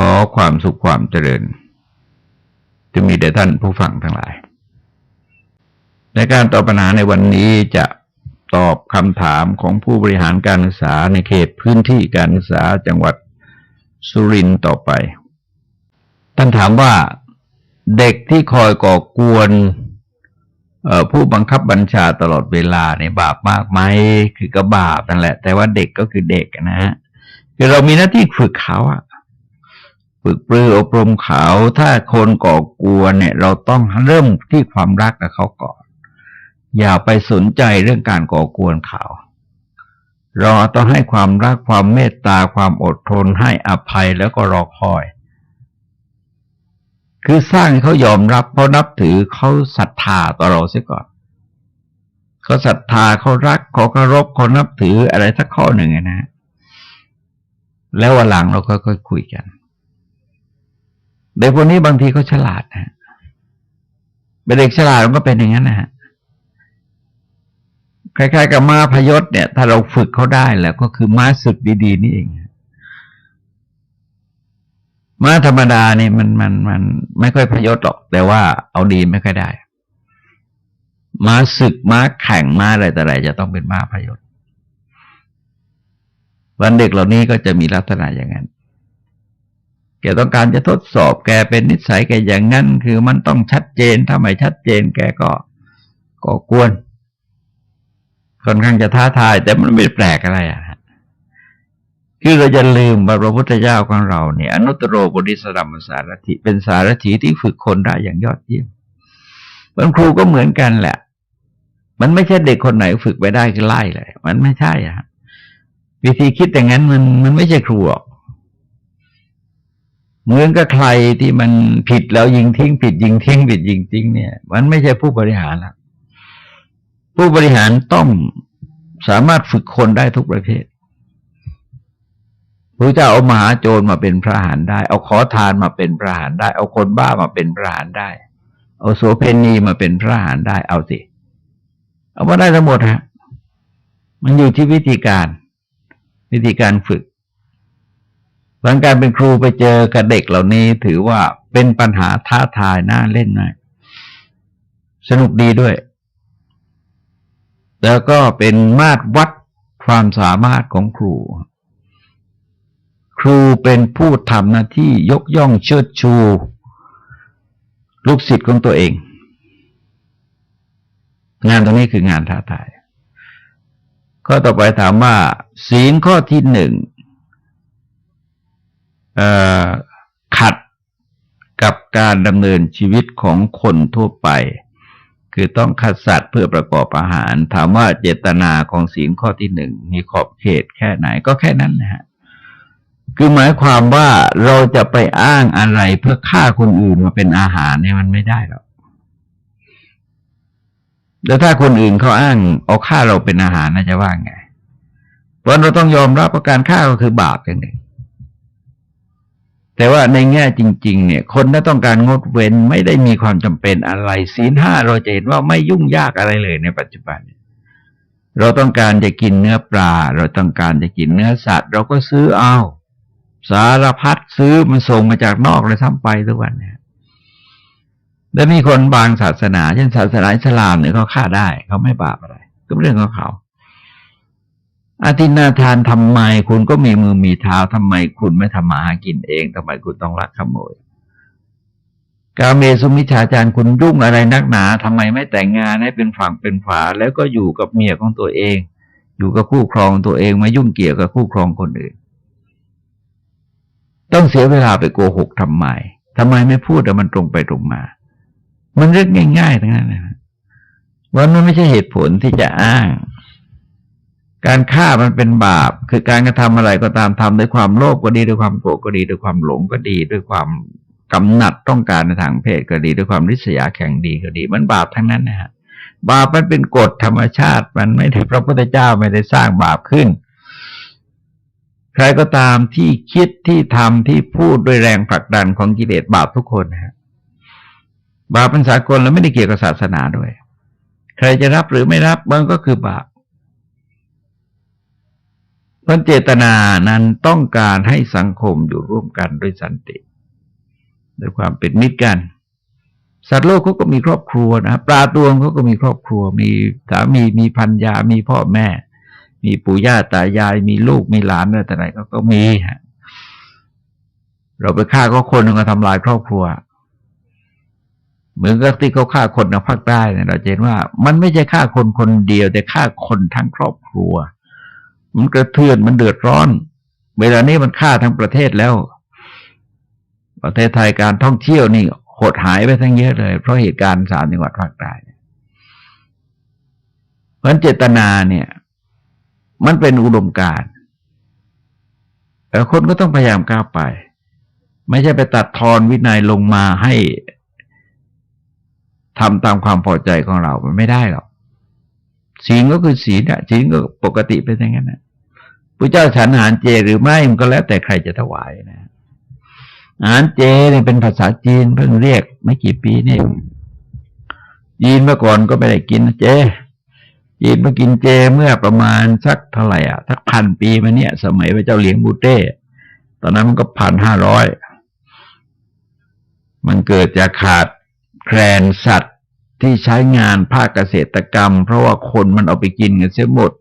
ขอความสุขความเจริญจะมีแด่ท่านผู้ฟังทั้งหลาย ในการตอบปัญหาในวันนี้จะตอบคำถามของผู้บริหารการศึกษาในเขตพื้นที่การศึกษาจังหวัดสุรินทร์ต่อไป ท่านถามว่าเด็กที่คอยก่อกวนผู้บังคับบัญชาตลอดเวลาในบาปมากไหมคือก็บาปนั่นแหละ แต่ว่าเด็กก็คือเด็กนะฮะคือเรามีหน้าที่ฝึกเขาอะ ฝึกปรืออบรมเขา ถ้าคนก่อกวนเนี่ย เราต้องเริ่มที่ความรักกับเขาก่อน อย่าไปสนใจเรื่องการก่อกวนเขา เราต้องให้ความรักความเมตตาความอดทนให้อภัยแล้วก็รอคอย คือสร้างให้เขายอมรับเพราะนับถือเขาศรัทธาต่อเราเสียก่อนเขาศรัทธาเขารักเขาเคารพเขานับถืออะไรสักข้อหนึ่งนะแล้ววันหลังเราก็ค่อยคุยกัน เด็กพวกนี้บางทีเขาฉลาดนะเป็นเด็กฉลาดมันก็เป็นอย่างนั้นนะฮะคล้ายๆกับม้าพยศเนี่ย ถ้าเราฝึกเขาได้แล้วก็คือม้าศึกดีๆนี่เองม้าธรรมดาเนี่ยมันมันมันไม่ค่อยพยศหรอก แต่ว่าเอาดีไม่ค่อยได้ ม้าศึกม้าแข่งม้าอะไรแต่ไรจะต้องเป็นม้าพยศวันเด็กเหล่านี้ก็จะมีลักษณะอย่างนั้น แกต้องการจะทดสอบแกเป็นนิสัยแกอย่างนั้น คือมันต้องชัดเจนถ้าไม่ชัดเจน แกก็ก็กวนค่อนข้างจะท้าทาย แต่มันไม่แปลกอะไรอะคือเราจะลืมว่าพระพุทธเจ้าของเราเนี่ยอนุตตรบริสรัมสารถิเป็นสารถีที่ฝึกคนได้อย่างยอดเยี่ยมมันครูก็เหมือนกันแหละ มันไม่ใช่เด็กคนไหนฝึกไปได้ก็ไล่เลย มันไม่ใช่อะวิธีคิดอย่างนั้นมันมันไม่ใช่ครูหรอก เหมือนกับใครที่มันผิดแล้วยิงทิ้ง ผิดยิงทิ้งผิดยิงทิ้งเนี่ย มันไม่ใช่ผู้บริหารละผู้บริหารต้องสามารถฝึกคนได้ทุกประเภทพระเจ้าเอามหาโจรมาเป็นพระหารได้ เอาขอทานมาเป็นพระหารได้ เอาคนบ้ามาเป็นพระหารได้ เอาโสเพณีมาเป็นพระหารได้ เอาสิ เอามาได้ทั้งหมดฮะ มันอยู่ที่วิธีการ วิธีการฝึก หลังการเป็นครูไปเจอกับเด็กเหล่านี้ถือว่าเป็นปัญหาท้าทายน่าเล่นมาก สนุกดีด้วย แล้วก็เป็นมาตรวัดความสามารถของครู ครูเป็นผู้ทำหน้าที่ยกย่องเชิดชู ลูกศิษย์ของตัวเอง งานตรงนี้คืองานท้าทาย ข้อต่อไปถามว่า ศีลข้อที่หนึ่ง ขัดกับการดำเนินชีวิตของคนทั่วไป คือต้องขัดสัตว์เพื่อประกอบอาหาร ถามว่าเจตนาของศีลข้อที่หนึ่งมีขอบเขตแค่ไหนก็แค่นั้นนะฮะคือหมายความว่าเราจะไปอ้างอะไรเพื่อฆ่าคนอื่นมาเป็นอาหารเนี่ยมันไม่ได้หรอกแล้วถ้าคนอื่นเขาอ้างเอาฆ่าเราเป็นอาหารน่าจะว่าไง เพราะเราต้องยอมรับว่าการฆ่าก็คือบาปอย่างหนึ่ง แต่ว่าในแง่จริง ๆ เนี่ย คนถ้าต้องการงดเว้นไม่ได้มีความจำเป็นอะไรศีลห้าเราจะเห็นว่าไม่ยุ่งยากอะไรเลยในปัจจุบัน เราต้องการจะกินเนื้อปลา เราต้องการจะกินเนื้อสัตว์ เราก็ซื้อเอาสารพัดซื้อมันส่งมาจากนอกเลยทั้งไปทุกวันเนี่ยแล้วมีคนบางศาสนา เช่นศาสนาอิสลามเนี่ยเขาฆ่าได้เขาไม่บาปอะไร ก็เรื่องของเขา อาทินาทานทำไม คุณก็มีมือมีเท้าทำไม คุณไม่ทำมาหากินเองทำไมคุณต้องรักขโมยกาเมสุมิชาจารคุณยุ่งอะไรนักหนาทำไมไม่แต่งงานให้เป็นฝั่งเป็นฝาแล้วก็อยู่กับเมียของตัวเอง อยู่กับคู่ครองตัวเองไม่ยุ่งเกี่ยวกับคู่ครองคนอื่น ต้องเสียเวลาไปโกหกทำไมทำไมไม่พูดแต่มันตรงไปตรงมา มันเรื่องง่ายๆทั้งนั้นนะว่ามันไม่ใช่เหตุผลที่จะอ้าง การฆ่ามันเป็นบาป คือการกระทำอะไรก็ตามทำด้วยความโลภก็ดีด้วยความโกรธก็ดีด้วยความหลงก็ดี ด้วยความกำหนัดต้องการในทางเพศก็ดีด้วยความริษยาแข่งดีก็ดี มันบาปทั้งนั้นนะฮะบาปมันเป็นกฎธรรมชาติ มันไม่ได้พระพุทธเจ้าไม่ได้สร้างบาปขึ้น ใครก็ตามที่คิดที่ทำที่พูดด้วยแรงผลักดันของกิเลสบาปทุกคนนะฮะบาปเป็นสากลแล้วไม่ได้เกี่ยวกับศาสนาด้วย ใครจะรับหรือไม่รับมันก็คือบาป พราะเจตนานั้นต้องการให้สังคมอยู่ร่วมกันด้วยสันติด้วยความเป็นมิตรกัน สัตว์โลกเขาก็มีครอบครัวนะปลาตัวเขาก็มีครอบครัว มีสามีมีพันยามีพ่อแม่ มีปู่ย่าตายาย มีลูกมีหลานอะไรแต่ไหนเขาก็มีฮะเราไปฆ่าก็คนหนึงก็ทำลายครอบครัว เหมือนกับที่เขาฆ่าคนในภาคใต้เนี่ยเราเห็นว่า มันไม่ใช่ฆ่าคนคนเดียว แต่ฆ่าคนทั้งครอบครัว มันกระเทือนมันเดือดร้อน เวลานี้มันฆ่าทั้งประเทศแล้ว ประเทศไทยการท่องเที่ยวนี่หดหายไปทั้งเยอะเลย เพราะเหตุการณ์สามจังหวัดภาคใต้เพราะฉะนั้นเจตนาเนี่ย มันเป็นอุดมการณ์แต่คนก็ต้องพยายามก้าวไป ไม่ใช่ไปตัดทอนวินัยลงมาให้ทำตามความพอใจของเรา มันไม่ได้หรอก ศีลก็คือศีลอะศีลก็ปกติเป็นอย่างนั้นนะพระเจ้าฉันอาหารเจหรือไม่มันก็แล้วแต่ใครจะถวายนะอาหารเจเนี่ยเป็นภาษาจีนเพิ่งเรียกไม่กี่ปีนี่จีนเมื่อก่อนก็ไม่ได้กินเจจีนมากินเจเมื่อประมาณสักเท่าไหร่อะสักพันปีมาเนี่ย สมัยพระเจ้าเหลียงบูเต้ตอนนั้นมันก็พันห้าร้อยมันเกิดจากขาดแคลนสัตว์ ที่ใช้งานภาคเกษตรกรรม เพราะว่าคนมันเอาไปกินกันเสียหมด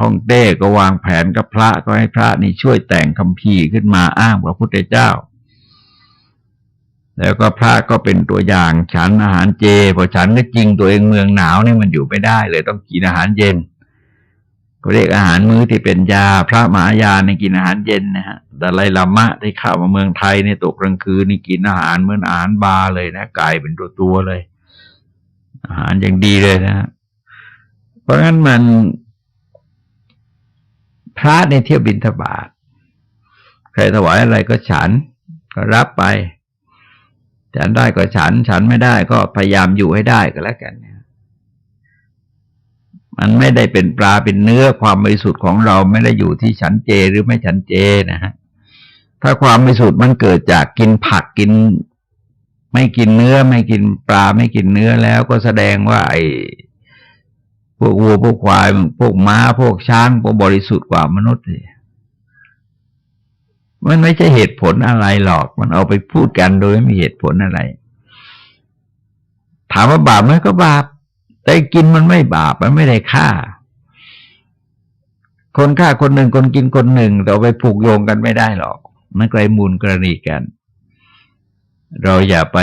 ฮ่องเต้ก็วางแผนกับพระก็ให้พระนี่ช่วยแต่งคำพีขึ้นมาอ้างพระพุทธเจ้า แล้วก็พระก็เป็นตัวอย่างฉันอาหารเจพอฉันก็จริงตัวเองเมืองหนาวนี่มันอยู่ไม่ได้เลยต้องกินอาหารเย็นก็เรียกอาหารมื้อที่เป็นยา พระมหายาในกินอาหารเย็นนะฮะแต่ไลลามะที่เข้ามาเมืองไทยในตกกลางคืนนี่กินอาหารเหมือนอาหารบาเลยนะไกลายเป็นตัวตัวเลย อาหารอย่างดีเลยนะฮะเพราะงั้นมันพระในเที่ยวบินทบาทใครถวายอะไรก็ฉันก็รับไป ฉันได้ก็ฉัน ฉันไม่ได้ก็พยายามอยู่ให้ได้ก็แล้วกันเนี่ยมันไม่ได้เป็นปลาเป็นเนื้อความบริสุทธิ์ของเราไม่ได้อยู่ที่ฉันเจหรือไม่ฉันเจนะฮะถ้าความบริสุทธิ์มันเกิดจากกินผักกิน ไม่กินเนื้อไม่กินปลาไม่กินเนื้อแล้วก็แสดงว่า ไอ้พวกวัวพวกควายพวกม้าพวกช้างพวกบริสุทธิ์กว่ามนุษย์เลยมันไม่ใช่เหตุผลอะไรหรอก มันเอาไปพูดกันโดยไม่มีเหตุผลอะไร ถามว่าบาปไหมก็บาป แต่กินมันไม่บาป มันไม่ได้ฆ่า คนฆ่าคนหนึ่งคนกินคนหนึ่งเอาไปผูกโยงกันไม่ได้หรอก มันไกลมูลกรณีกัน เราอย่าไป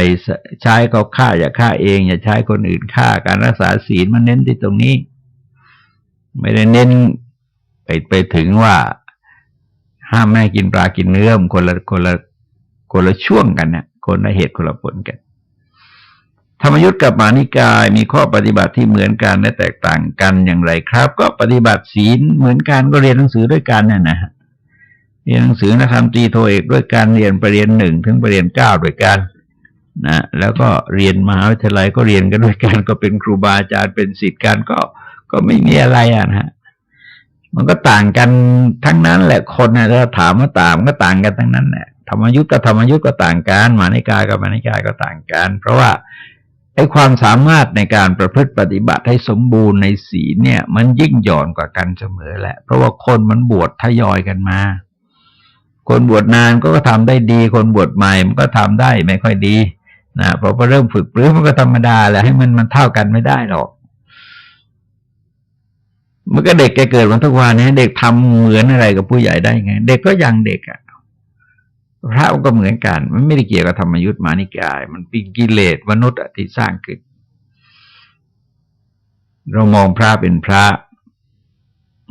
ใช้เขาฆ่าอย่าฆ่าเอง อย่าใช้คนอื่นฆ่าการรักษาศีลมันเน้นที่ตรงนี้ ไม่ได้เน้นไปไปถึงว่า ห้ามแม่กินปลากินเนื้อมคนละคนละคนละช่วงกันเนี่ยคนละเหตุคนละผลกัน ธรรมยุทธ์กับมานิกายมีข้อปฏิบัติที่เหมือนกันและแตกต่างกันอย่างไรครับ ก็ปฏิบัติศีลเหมือนกันก็เรียนหนังสือด้วยกันน่ะนะ เรียนหนังสือนะครตรีโทเอกด้วยกันเรียนปรริญญาหนึ่งถึงปรริญญาเก้าด้วยกันนะแล้วก็เรียนมหาวิทยาลัยก็เรียนกันด้วยกันก็เป็นครูบาอาจารย์เป็นศิษย์กันก็ก็ไม่มีอะไรอะนะฮะมันก็ต่างกันทั้งนั้นแหละคนนะถ้าถามว่าต่างก็ต่างกันทั้งนั้นแหละธรรมยุทธ์กับธรรมยุทธ์ก็ต่างกันมานิกายกับมานิกายก็ต่างกัน เพราะว่าไอ้ความสามารถในการประพฤติปฏิบัติให้สมบูรณ์ในศีลเนี่ย มันยิ่งหย่อนกว่ากันเสมอแหละ เพราะว่าคนมันบวชทยอยกันมา คนบวชนานก็ทำได้ดี คนบวชใหม่มันก็ทำได้ไม่ค่อยดีนะพอพอเริ่มฝึกปรือมันก็ธรรมดาแหละให้มันมันเท่ากันไม่ได้หรอกมันก็เด็กแกเกิดมาทุกวันนี้เด็กทำเหมือนอะไรกับผู้ใหญ่ได้ไง เด็กก็ยังเด็กอะ่ะพระก็เหมือนกัน มันไม่ได้เกี่ยวกับธรรมยุทธ์มานิกาย มันเป็นกิเลสมนุษย์ที่สร้างขึ้น เรามองพระเป็นพระ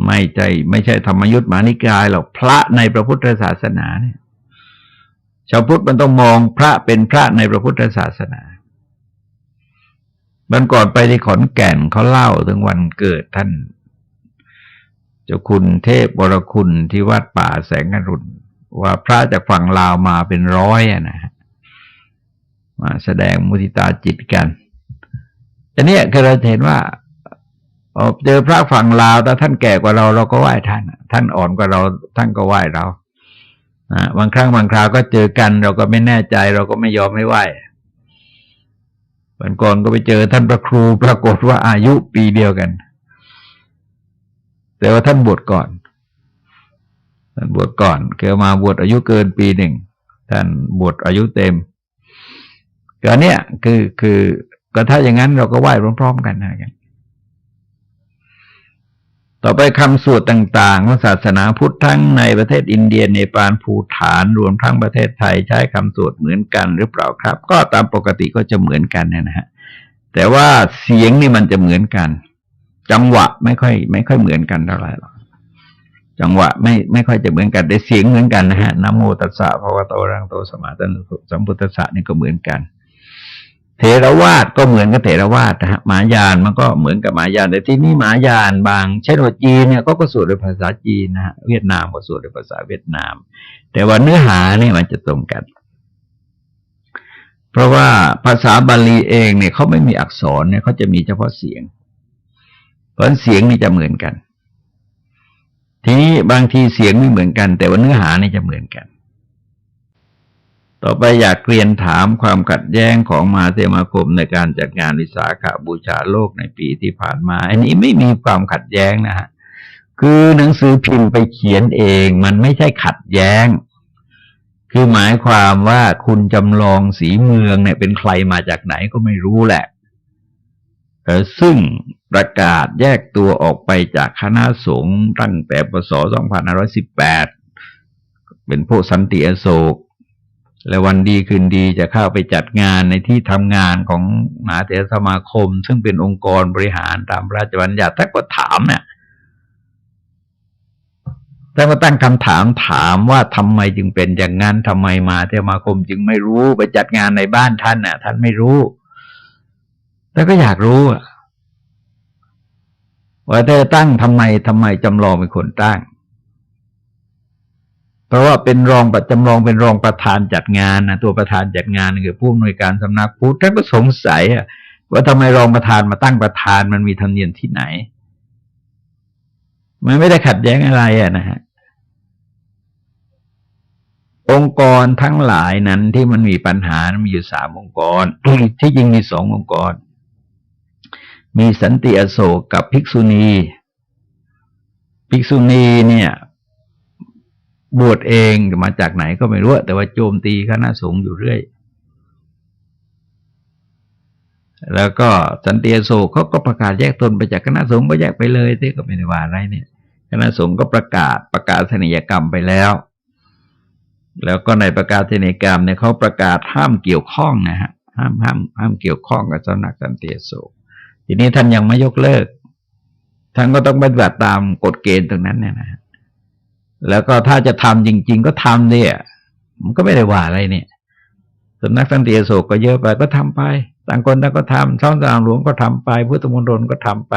ไม่ใจไม่ใช่ธรรมยุทธ์มานิกายหรอกพระในพระพุทธศาสนาเนี่ยชาวพุทธมันต้องมองพระเป็นพระในพระพุทธศาสนาบันก่อนไปที่ขอนแก่นเขาเล่าถึงวันเกิดท่านเจ้าคุณเทพบรคุณที่วัดป่าแสงอรุณว่าพระจากฝั่งลาวมาเป็นร้อยอะนะฮะมาแสดงมุติตาจิตกันอันนี้คือเราเห็นว่า เจอพระฝั่งลาวแต่ท่านแก่กว่าเราเราก็ไหว้ท่าน ท่านอ่อนกว่าเราท่านก็ไหว้เราบางครั้งบางคราวก็เจอกันเราก็ไม่แน่ใจเราก็ไม่ยอมไม่ไหว้วันก่อนก็ไปเจอท่านพระครูปรากฏว่าอายุปีเดียวกัน แต่ว่าท่านบวชก่อน ท่านบวชก่อน เกิดมาบวชอายุเกินปีหนึ่ง ท่านบวชอายุเต็มก็เนี่ยคือคือก็ถ้าอย่างนั้นเราก็ไหว้พร้อม ๆ กันนะกัน ต่อไปคำสวดต่างๆของศาสนาพุทธทั้งในประเทศอินเดียในปานภูฐานรวมทั้งประเทศไทยใช้คำสวดเหมือนกันหรือเปล่าครับ ก็ตามปกติก็จะเหมือนกันนะฮะแต่ว่าเสียงนี่มันจะเหมือนกัน จังหวะไม่ค่อย ไม่ค่อยเหมือนกันเท่าไหร่หรอกจังหวะไม่ไม่ค่อยจะเหมือนกันแต่เสียงเหมือนกันนะฮะนโมตัสสะภะวะโตระหะโตสมาสัมพุสสัมพุทธัสสะนี่ก็เหมือนกัน เทรวาสก็เหมือนกับเทรวาสนะฮะมหายานมันก็เหมือนกับมหายาน แต่ที่นี่มหายานบางเช่นว่าจีนเนี่ยก็ก็สวดด้วยภาษาจีนนะฮะเวียดนามก็สวดด้วยภาษาเวียดนาม แต่ว่าเนื้อหาเนี่ยมันจะตรงกัน เพราะว่าภาษาบาลีเองเนี่ยเขาไม่มีอักษรเนี่ยเขาจะมีเฉพาะเสียง เพราะเสียงนี่จะเหมือนกัน ทีนี้บางทีเสียงไม่เหมือนกัน แต่ว่าเนื้อหานี่จะเหมือนกัน ต่อไปอยากเรียนถามความขัดแย้งของมหาเทมาคมในการจัดงานวิสาขาบูชาโลกในปีที่ผ่านมา อันนี้ไม่มีความขัดแย้งนะฮะคือหนังสือพิมพ์ไปเขียนเอง มันไม่ใช่ขัดแย้ง คือหมายความว่าคุณจำลองสีเมืองเนี่ยเป็นใครมาจากไหนก็ไม่รู้แหละเอ่ซึ่งประกาศแยกตัวออกไปจากคณะสงฆ์ตั้งแต่ปศ2518 เป็นพวกสันติอโศก และวันดีคืนดีจะเข้าไปจัดงานในที่ทำงานของมหาเถรสมาคม ซึ่งเป็นองค์กรบริหารตามพระราชบัญญัติถ้าก็ถามเนี่ยถ้ามาตั้งคำถามถามว่าทำไมจึงเป็นอย่างนั้นทำไมมหาเถรสมาคมจึงไม่รู้ไปจัดงานในบ้านท่านน่ะ ท่านไม่รู้แต่ก็อยากรู้ว่าเธอตั้งทำไมทำไมจำลองเป็นคนตั้ง เพราะว่าเป็นรองประจำลองเป็นรองประธานจัดงานนะตัวประธานจัดงานคือผู้อำนวยการสำนักพุทธท่านก็สงสัยอะว่าทำไมรองประธานมาตั้งประธานมันมีธรรมเนียมที่ไหน มันไม่ได้ขัดแย้งอะไรอะนะฮะองค์กรทั้งหลายนั้นที่มันมีปัญหามันมีอยู่สามองค์กร ที่จริงมีสององค์กร มีสันติอโศกกับภิกษุณี ภิกษุณีเนี่ย บวชเองมาจากไหนก็ไม่รู้ แต่ว่าโจมตีคณะสงฆ์อยู่เรื่อย แล้วก็สันติอโศกเขาก็ประกาศแยกตนไปจากคณะสงฆ์ก็แยกไปเลยที่ก็ไม่ได้ว่าอะไรเนี่ย คณะสงฆ์ก็ประกาศประกาศศนียกรรมไปแล้ว แล้วก็ในประกาศศนียกรรมเนี่ยเขาประกาศห้ามเกี่ยวข้องนะฮะห้ามห้ามห้ามเกี่ยวข้องกับเจ้านักสันติอโศกทีนี้ท่านยังไม่ยกเลิกท่านก็ต้องปฏิบัติตามกฎเกณฑ์ตรงนั้นเนี่ยนะฮะ แล้วก็ถ้าจะทำจริง ๆ ก็ทำเนี่ย มันก็ไม่ได้ว่าอะไรเนี่ยสำนักสันติอโศกก็เยอะไปก็ทำไป ต่างคนต่างก็ทำช่องทางหลวงก็ทำไปพุทธมณฑลก็ทำไป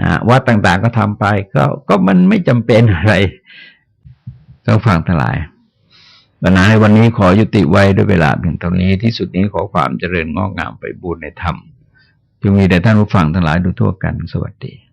นะวัดต่างๆก็ทำไป ก็ก็มันไม่จำเป็นอะไรต้องฟังทั้งหลายปัญหาในวันนี้ขอยุติไว้ด้วยเวลาเพียงเท่านี้ที่สุดนี้ขอความเจริญงอกงามไปบูรณนธรรมจงมีแด่ท่านผู้ฟังทั้งหลายดยทั่วกันสวัสดี